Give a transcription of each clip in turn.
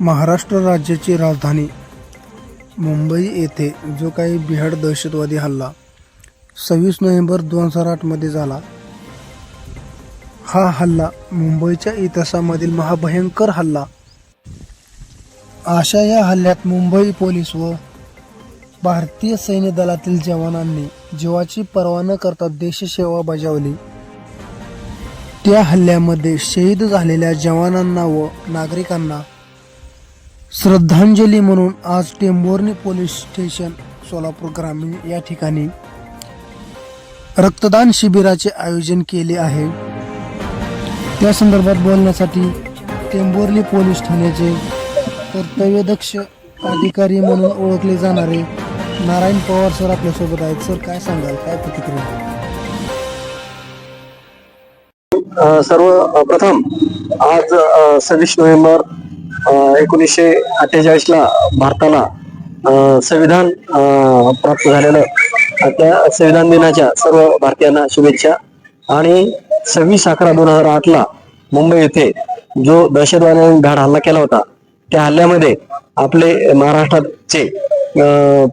महाराष्ट्र राज्याची राजधानी मुंबई येथे जो काही बिहाड दहशतवादी हल्ला सव्वीस नोव्हेंबर दोन हजार आठमध्ये झाला हा हल्ला मुंबईच्या इतिहासामधील महाभयंकर हल्ला. अशा या हल्ल्यात मुंबई पोलीस व भारतीय सैन्य दलातील जवानांनी जीवाची पर्वा न करता देशसेवा बजावली. त्या हल्ल्यामध्ये शहीद झालेल्या जवानांना व नागरिकांना श्रद्धांजली म्हणून आज टेंभोर्णी पोलीस स्टेशन सोलापूर ग्रामीण या ठिकाणी रक्तदान शिबिराचे आयोजन केले आहे. त्या संदर्भात बोलण्यासाठी टेंभोर्णी पोलीस ठाण्याचे कर्तव्यदक्ष अधिकारी म्हणून ओळखले जाणारे नारायण पवार सर आपल्यासोबत आहेत. सर काय सांगाल? काय प्रतिक्रिया? सर्वप्रथम आज सव्वीस नोव्हेंबर एकोणीसशे अठ्ठेचाळीसला भारताला संविधान प्राप्त झालेलं. त्या संविधान दिनाच्या सर्व भारतीयांना शुभेच्छा. आणि सव्वीस अकरा दोन हजार आठला मुंबई येथे जो दहशतवाद्यांनी धाड हल्ला केला होता त्या हल्ल्यामध्ये आपले महाराष्ट्राचे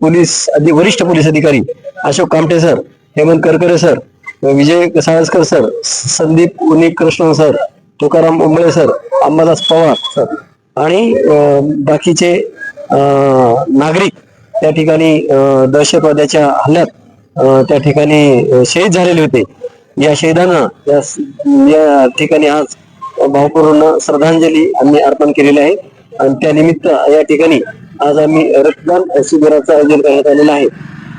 पोलीस अधि वरिष्ठ पोलीस अधिकारी Ashok Kamte sir Hemant Karkare sir Vijay Salaskar sir Sandeep Unnikrishnan sir Tukaram Ombale sir Ambadas Pawar sir. आणि बाकीचे नागरिक त्या ठिकाणी दहशतवाद्याच्या हल्ल्यात त्या ठिकाणी शहीद झालेले होते. या शहीदांना या या ठिकाणी आज भावपूर्ण श्रद्धांजली आम्ही अर्पण केलेली आहे. आणि त्यानिमित्त या ठिकाणी आज आम्ही रक्तदान शिबिराचं आयोजन करण्यात आलेलं आहे.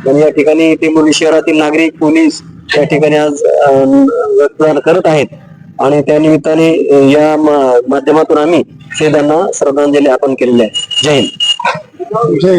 आणि या ठिकाणी टेंभुर्णी शहरातील नागरिक पोलीस या ठिकाणी आज रक्तदान करत आहेत. आणि त्या निमित्ताने या माध्यमातून आम्ही शहीदांना श्रद्धांजली अर्पण केलेली आहे. जय हिंद. जय